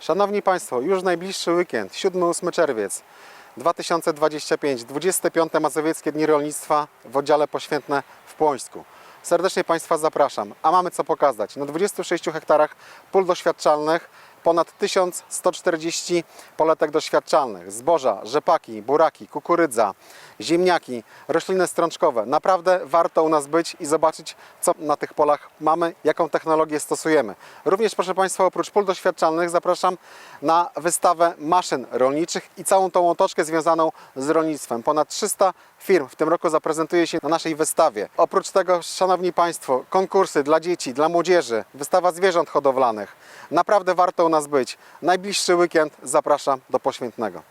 Szanowni Państwo, już najbliższy weekend, 7-8 czerwiec 2025, 25. Mazowieckie Dni Rolnictwa w oddziale Poświętne w Płońsku. Serdecznie Państwa zapraszam, a mamy co pokazać. Na 26 hektarach pól doświadczalnych ponad 1140 poletek doświadczalnych, zboża, rzepaki, buraki, kukurydza, ziemniaki, rośliny strączkowe. Naprawdę warto u nas być i zobaczyć, co na tych polach mamy, jaką technologię stosujemy. Również, proszę Państwa, oprócz pól doświadczalnych zapraszam na wystawę maszyn rolniczych i całą tą otoczkę związaną z rolnictwem. Ponad 300 firm w tym roku zaprezentuje się na naszej wystawie. Oprócz tego, Szanowni Państwo, konkursy dla dzieci, dla młodzieży, wystawa zwierząt hodowlanych. Naprawdę warto nas być. Najbliższy weekend zapraszam do Poświętnego.